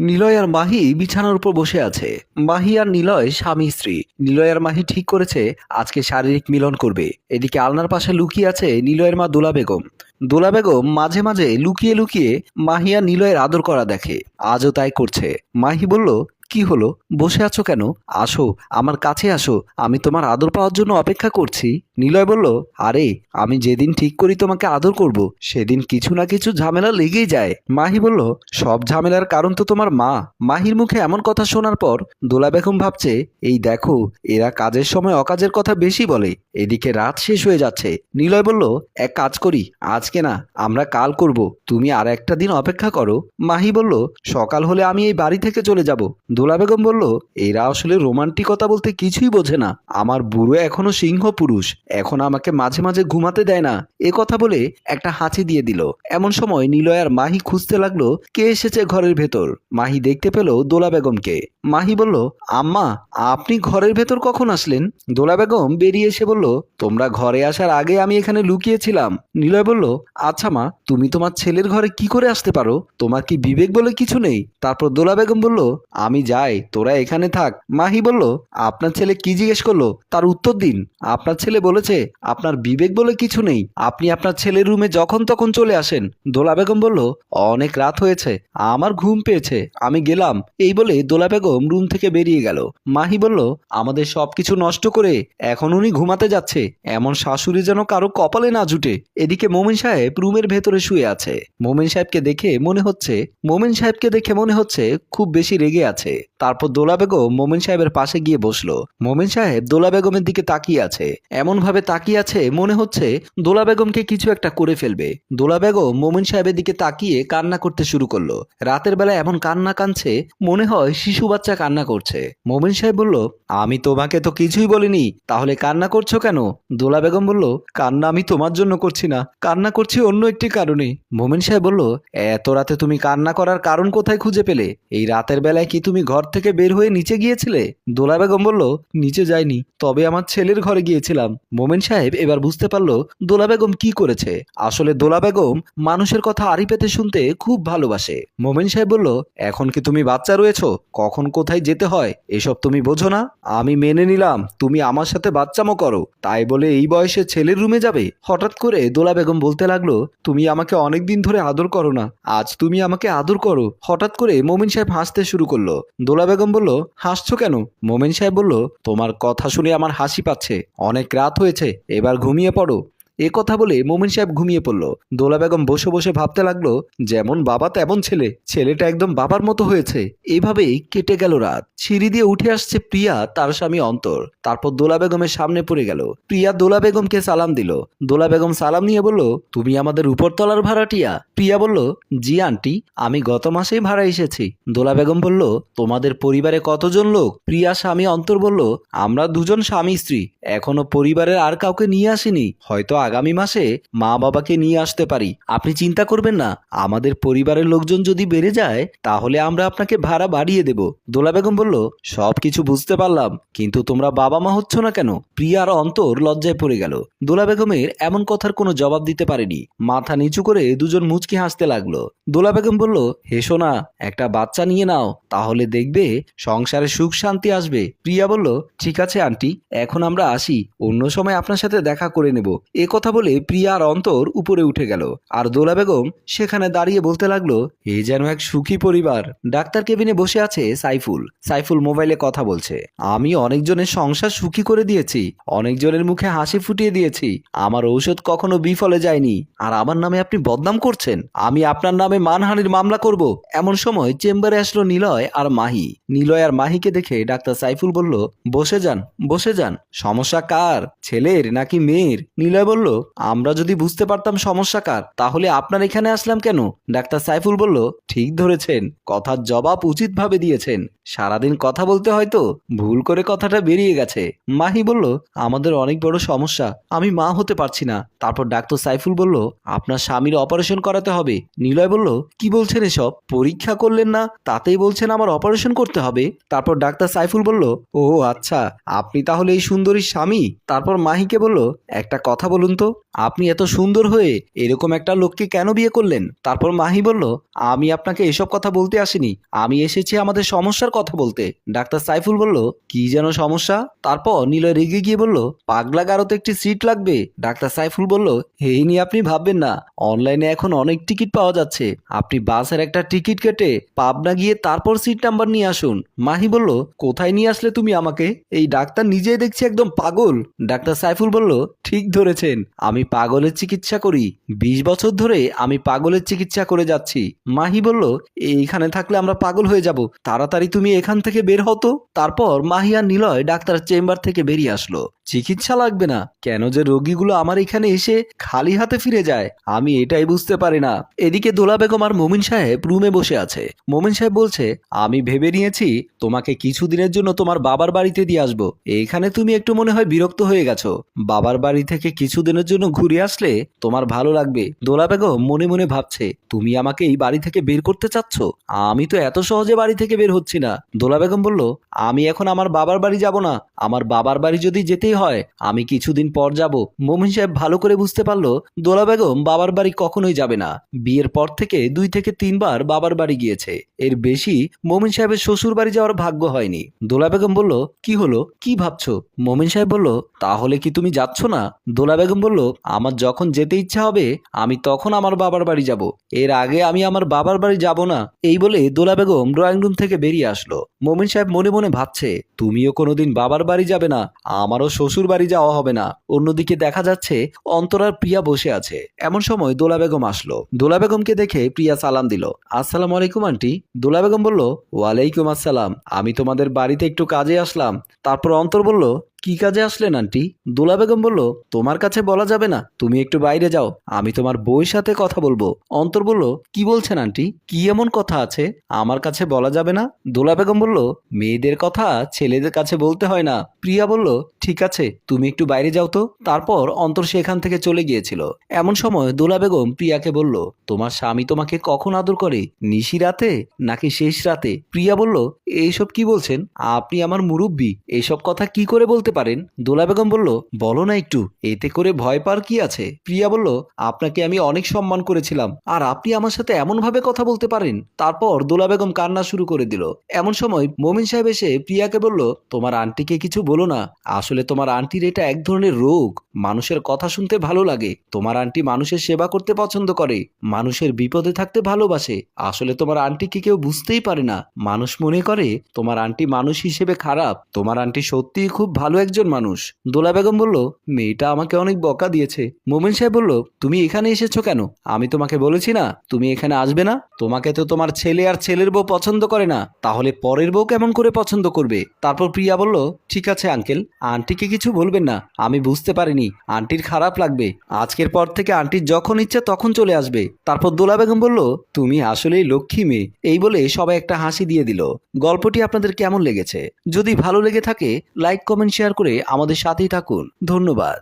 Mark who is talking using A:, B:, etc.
A: নিলয় আর মাহি বিছানার উপর বসে আছে। মাহি আর নিলয় স্বামী স্ত্রী। নিলয় আর মাহি ঠিক করেছে, আজকে শারীরিক মিলন করবে। এদিকে আলনার পাশে লুকিয়ে আছে নিলয়ের মা দোলা বেগম। দোলা বেগম মাঝে মাঝে লুকিয়ে লুকিয়ে মাহি আর নিলয়ের আদর করা দেখে। আজও তাই করছে। মাহি বলল কি হলো? বসে আছো কেন? আসো, আমার কাছে আসো। আমি তোমার আদর পাওয়ার জন্য অপেক্ষা করছি। নিলয় বলল, আরে, আমি যেদিন ঠিক করি তোমাকে আদর করব, সেদিন কিছু না কিছু ঝামেলা লেগেই যায়। মাহি বলল, সব ঝামেলার কারণ তো তোমার মা। মাহির মুখে এমন কথা শোনার পর দোলা বেগম ভাবছে, এই দেখো, এরা কাজের সময় অকাজের কথা বেশি বলে, এদিকে রাত শেষ হয়ে যাচ্ছে। নিলয় বলল, এক কাজ করি, আজকে না, আমরা কাল করব, তুমি আর একটা দিন অপেক্ষা করো। মাহি বলল, সকাল হলে আমি এই বাড়ি থেকে চলে যাব দোলা বেগম বলল, এরা আসলে রোমান্টিকতা বলতে কিছুই বোঝে না। আমার বুড়ো এখনও সিংহ পুরুষ। এখন আমাকে মাঝে মাঝে ঘুমাতে দেয় না। এ কথা বলে একটা হাঁচি দিয়ে দিল। এমন সময় নিলয় আর মাহি খুঁজতে লাগল, কে এসেছে ঘরের ভেতর। মাহি দেখতে পেল দোলা বেগমকে। মাহি বলল, আম্মা, আপনি ঘরের ভেতর কখন আসলেন? দোলা বেগম বেরিয়ে এসে বলল, তোমরা ঘরে আসার আগে আমি এখানে লুকিয়েছিলাম। নিলয় বলল আচ্ছা মা, তুমি তোমার ছেলের ঘরে কি করে আসতে পারো? তোমার কি বিবেক বলে কিছু নেই? তারপর দোলা বেগম বলল, আমি যাই, তোরা এখানে থাক। মাহি বলল, আপনার ছেলে কি জিজ্ঞেস করল? তার উত্তর দিন। আপনার ছেলে বলেছে, আপনার বিবেক বলে কিছু নেই। আপনি আপনার ছেলের রুমে যখন তখন চলে আসেন। দোলা বেগম বলল, অনেক রাত হয়েছে। আমার ঘুম পেয়েছে। আমি গেলাম। এই বলে দোলা বেগম রুম থেকে বেরিয়ে গেল। মাহি বলল, আমাদের সবকিছু নষ্ট করে এখন উনি ঘুমাতে যাচ্ছে। এমন শাশুড়ি যেন কারও কপালে না জুটে। এদিকে মোমেন সাহেব রুমের ভেতরে শুয়ে আছে। মোমেন সাহেবকে দেখে মনে হচ্ছে, মোমেন সাহেবকে দেখে মনে হচ্ছে খুব বেশি রেগে আছে। তারপর দোলা বেগম মোমিন সাহেবের পাশে গিয়ে বসল। মোমিন সাহেব দোলা বেগমের দিকে তাকিয়ে আছে। এমন ভাবে তাকিয়ে আছে মনে হচ্ছে দোলা বেগমকে কিছু একটা করে ফেলবে। দোলা বেগম মোমিন সাহেবের দিকে তাকিয়ে কান্না করতে শুরু করল। রাতের বেলা এমন কান্না কানছে মনে হয় শিশু বাচ্চা কান্না করছে। মোমিন সাহেব বলল, আমি তোমাকে তো কিছুই বলিনি, তাহলে কান্না করছ কেন? দোলা বেগম বলল, কান্না আমি তোমার জন্য করছি না, কান্না করছি অন্য একটি কারণে। মোমিন সাহেব বলল, এত রাতে তুমি কান্না করার কারণ কোথায় খুঁজে পেলে? এই রাতের বেলায় কি তুমি ঘর থেকে বের হয়ে নিচে গিয়েছিলে? দোলা বেগম বলল, নিচে যাইনি, তবে আমার ছেলের ঘরে গিয়েছিলাম। মোমেন সাহেব এবার বুঝতে পারল, দোলা বেগম কি করেছে। আসলে দোলা বেগম মানুষের কথা আড়ি পেতে শুনতে খুব ভালোবাসে। মোমেন সাহেব বলল, এখন কি তুমি বাচ্চা রয়েছো? কখন কোথায় যেতে হয়? এসব তুমি বোঝো না। আমি মেনে নিলাম, তুমি আমার সাথে বাচ্চামো করো। তাই বলে এই বয়সে ছেলের রুমে যাবে? হঠাৎ করে দোলা বেগম বলতে লাগল, তুমি আমাকে অনেক দিন ধরে আদর করো না। আজ তুমি আমাকে আদর করো। হঠাৎ করে মোমিন সাহেব হাসতে শুরু করল। দোলা বেগম বলল, হাসছো কেন? মোমেন সাহেব বলল, তোমার কথা শুনে আমার হাসি পাচ্ছে। অনেক রাত হয়েছে, এবার ঘুমিয়ে পড়ো। এ কথা বলে মোমিন সাহেব ঘুমিয়ে পড়ল। দোলা বেগম বসে বসে ভাবতে লাগল, যেমন বাবা তেমন ছেলে, ছেলেটা একদম বাবার মতো হয়েছে। এভাবেই কেটে গেল রাত। সিঁড়ি দিয়ে উঠে আসছে প্রিয়া, তার স্বামী অন্তর। তারপর দোলা বেগমের সামনে পড়ে গেল। প্রিয়া দোলা বেগমকে সালাম দিল। দোলা বেগম সালাম নিয়ে বলল, তুমি আমাদের উপরতলার ভাড়াটিয়া। প্রিয়া বলল, জি আন্টি, আমি গত মাসেই ভাড়া এসেছি। দোলা বেগম বলল, তোমাদের পরিবারে কতজন লোক? প্রিয়া স্বামী অন্তর বলল, আমরা দুজন স্বামী স্ত্রী। এখনও পরিবারের আর কাউকে নিয়ে আসিনি। হয়তো আগামী মাসে মা বাবাকে নিয়ে আসতে পারি। আপনি চিন্তা করবেন না, আমাদের পরিবারের লোকজন যদি বেড়ে যায়, তাহলে আমরা আপনাকে ভাড়া বাড়িয়ে দেব। দোলা বেগম বলল সব কিছু বুঝতে পারলাম, কিন্তু তোমরা বাবা মা হচ্ছ না কেন? প্রিয়ার অন্তর লজ্জায় পড়ে গেল। দোলা বেগমের এমন কথার কোনো জবাব দিতে পারেনি। মাথা নিচু করে দুজন মুচকি হাসতে লাগল। দোলা বেগম বলল, হেসো না, একটা বাচ্চা নিয়ে নাও, তাহলে দেখবে সংসারে সুখ শান্তি আসবে। প্রিয়া বলল, ঠিক আছে, আন্টি, এখন আমরা আসি। অন্য সময় আপনার সাথে দেখা করে নেব। এ কথা বলে প্রিয়ার অন্তর উপরে উঠে গেল। আর দোলা বেগম সেখানে দাঁড়িয়ে বলতে লাগল, এ যেন এক সুখী পরিবার। ডাক্তার কেবিনে বসে আছে সাইফুল। সাইফুল মোবাইলে কথা বলছে, আমি অনেকজনের সংসার সুখী করে দিয়েছি, অনেকজনের মুখে হাসি ফুটিয়ে দিয়েছি। আমার ঔষধ কখনো বিফলে যায়নি। আর আমার নামে আপনি বদনাম করছেন? আমি আপনার নামে মানহানির মামলা করব। এমন সময় চেম্বারে আসলো নিলয় আর মাহি। নিলয় আর মাহিকে দেখে ডাক্তার সাইফুল বলল, বসে যান বসে যান। সমস্যা কার? ছেলের নাকি মেয়ের? নিলয় বলল আমরা যদি বুঝতে পারতাম সমস্যা কার তাহলে আপনার এখানে আসলাম কেন? ডাক্তার সাইফুল বলল ঠিক ধরেছেন, কথার জবাব উচিতভাবে দিয়েছেন। সারাদিন কথা বলতে হয়তো, ভুল করে কথাটা বেরিয়ে গেছে। মাহি বলল, আমাদের অনেক বড় সমস্যা, আমি মা হতে পারছি না। তারপর ডাক্তার সাইফুল বলল, আপনার স্বামীর অপারেশন করাতে হবে। নিলয় বলল, কি বলছেন এসব? পরীক্ষা করলেন না? তাতেই বলছেন আমার অপারেশন করতে হবে? তারপর ডাক্তার সাইফুল বলল, ও আচ্ছা আপনি তাহলে এই সুন্দরী স্বামী? তারপর মাহিকে বলল, একটা কথা বলুন তো, আপনি এত সুন্দর হয়ে এরকম একটা লোককে কেন বিয়ে করলেন? তারপর মাহি বলল, আমি আপনাকে এসব কথা বলতে আসিনি। আমি এসেছি আমাদের সমস্যার কথা বলতে। ডাক্তার সাইফুল বলল, কি যেন সমস্যা? তারপর নীলয় রেগে গিয়ে বলল, পাগলা গারোতে একটি সিট লাগবে। ডাক্তার সাইফুল বলল, এই নিয়ে আপনি ভাববেন না। অনলাইনে এখন অনেক টিকিট পাওয়া যাচ্ছে। আপনি বাসের একটা টিকিট কেটে পাবনা গিয়ে তারপর সিট নাম্বার নিয়ে আসুন। মাহি বলল, কোথায় নিয়ে আসলে তুমি আমাকে? এই ডাক্তার নিজেই দেখছি একদম পাগল। ডাক্তার সাইফুল বলল, ঠিক ধরেছেন। আমি পাগলের চিকিৎসা করি। বিশ বছর ধরে আমি পাগলের চিকিৎসা করে যাচ্ছি। মাহি বলল, এইখানে থাকলে আমরা পাগল হয়ে যাব। তাড়াতাড়ি তুমি এখান থেকে বের হতো তারপর মাহিয়া নিলয় ডাক্তার চেম্বার থেকে বেরিয়ে আসলো। চিকিৎসা লাগবে না। কেন যে রোগীগুলো আমার এখানে এসে খালি হাতে ফিরে যায়, আমি এটাই বুঝতে পারি না। এদিকে দোলা বেগম আর মোমিন সাহেব রুমে বসে আছে। মোমিন সাহেব বলছে, আমি ভেবে নিয়েছি তোমাকে কিছুদিনের জন্য তোমার বাবার বাড়িতে দিয়ে আসব। এইখানে তুমি একটু মনে হয় বিরক্ত হয়ে গেছো। বাবার বাড়ি থেকে কিছুদিনের জন্য ঘুরে আসলে তোমার ভালো লাগবে। দোলা বেগম মনে মনে ভাবছে, তুমি আমাকে এই বাড়ি থেকে বের করতে চাচ্ছ? আমি তো এত সহজে বাড়ি থেকে বের হচ্ছি না। দোলা বেগম বলল, আমি এখন আমার বাবার বাড়ি যাব না। আমার বাবার বাড়ি যদি যেতেই হয়? আমি কিছুদিন পর যাব। মোমিন সাহেব ভালো করে বুঝতে পারল, দোলা বেগম বাবার বাড়ি কখনোই যাবে না। বিয়ের পর থেকে দুই থেকে তিনবার বাবার বাড়ি গিয়েছে। এর বেশি মোমিন সাহেবের শ্বশুর বাড়ি যাওয়ার ভাগ্য হয়নি। দোলা বেগম বলল, কি হলো? কি ভাবছ? মোমিন সাহেব বলল, তাহলে কি তুমি যাচ্ছ না? দোলা বেগম বলল, আমার যখন যেতে ইচ্ছা হবে, আমি তখন আমার বাবার বাড়ি যাব। এর আগে আমি আমার বাবার বাড়ি যাব না। এই বলে দোলা বেগম ড্রয়িং রুম থেকে বেরিয়ে আসলো। মোমিন সাহেব মনে মনে ভাবছে, তুমিও কোনোদিন বাবার বাড়ি যাবে না। আমারও শ্বশুর বাড়ি যাওয়া হবে না। অন্যদিকে দেখা যাচ্ছে, অন্তরার প্রিয়া বসে আছে। এমন সময় দোলা বেগম আসলো। দোলা বেগমকে দেখে প্রিয়া সালাম দিল। আসসালাম আলাইকুম, আন্টি। দোলা বেগম বলল, ওয়ালাইকুম আসসালাম। আমি তোমাদের বাড়িতে একটু কাজে আসলাম। তারপর অন্তর বলল কি কাজে আসলেন, আন্টি? দোলা বেগম বলল, তোমার কাছে বলা যাবে না, তুমি একটু বাইরে যাও, আমি তোমার বউয়ের সাথে কথা বলব। অন্তর বলল, কি বলছেন, আন্টি? কি এমন কথা আছে? আমার কাছে বলা যাবে না? দোলা বেগম বলল, মেয়েদের কথা ছেলেদের কাছে বলতে হয় না। প্রিয়া বলল, ঠিক আছে, তুমি একটু বাইরে যাও তো। তারপর অন্তর সেখান থেকে চলে গিয়েছিল। এমন সময় দোলা বেগম প্রিয়াকে বলল, তোমার স্বামী তোমাকে কখন আদর করে? নিশি রাতে নাকি শেষ রাতে? প্রিয়া বলল, এইসব কি বলছেন? আপনি আমার মুরব্বী এইসব কথা কি করে বলতে পারেন। দোলা বেগম বলল, বলো না একটু, এতে করে ভয় পার কি আছে? প্রিয়া বলল, আপনাকে আমি অনেক সম্মান করেছিলাম, আর আপনি আমার সাথে এমন ভাবে কথা বলতে পারেন? তারপর দোলা বেগম কান্না শুরু করে দিল। এমন সময় মমিন সাহেব এসে প্রিয়াকে বলল, তোমার আন্টিকে কিছু বলো না, আসলে তোমার আন্টির এটা এক ধরনের রোগ মানুষের কথা শুনতে ভালো লাগে। তোমার আন্টি মানুষের সেবা করতে পছন্দ করে। মানুষের বিপদে থাকতে ভালোবাসে। আসলে তোমার আন্টিকে কেউ বুঝতেই পারে না। মানুষ মনে করে, তোমার আন্টি মানুষ হিসেবে খারাপ। তোমার আন্টি সত্যিই খুব ভালো একজন মানুষ। দোলা বেগম বলল, মেয়েটা আমাকে অনেক বকা দিয়েছে। মোমিন সাহেব বলল, তুমি এখানে এসেছ কেন? আমি তোমাকে বলেছি না, তুমি এখানে আসবে না? তোমাকে তো তোমার ছেলে আর ছেলের বউ পছন্দ করে না। তাহলে পরের বউ কেমন করে পছন্দ করবে? তারপর প্রিয়া বলল, ঠিক আছে, আঙ্কেল। আন্টিকে কিছু বলবেন না। আমি বুঝতে পারিনি। আন্টির খারাপ লাগবে। আজকের পর থেকে আন্টির যখন ইচ্ছে তখন চলে আসবে। তারপর দোলা বেগম বলল, তুমি আসলেই লক্ষ্মী মেয়ে। এই বলে সবাই একটা হাসি দিয়ে দিল। গল্পটি আপনাদের কেমন লেগেছে? যদি ভালো লেগে থাকে, লাইক, কমেন্ট, শেয়ার করে আমাদের সাথেই থাকুন। ধন্যবাদ।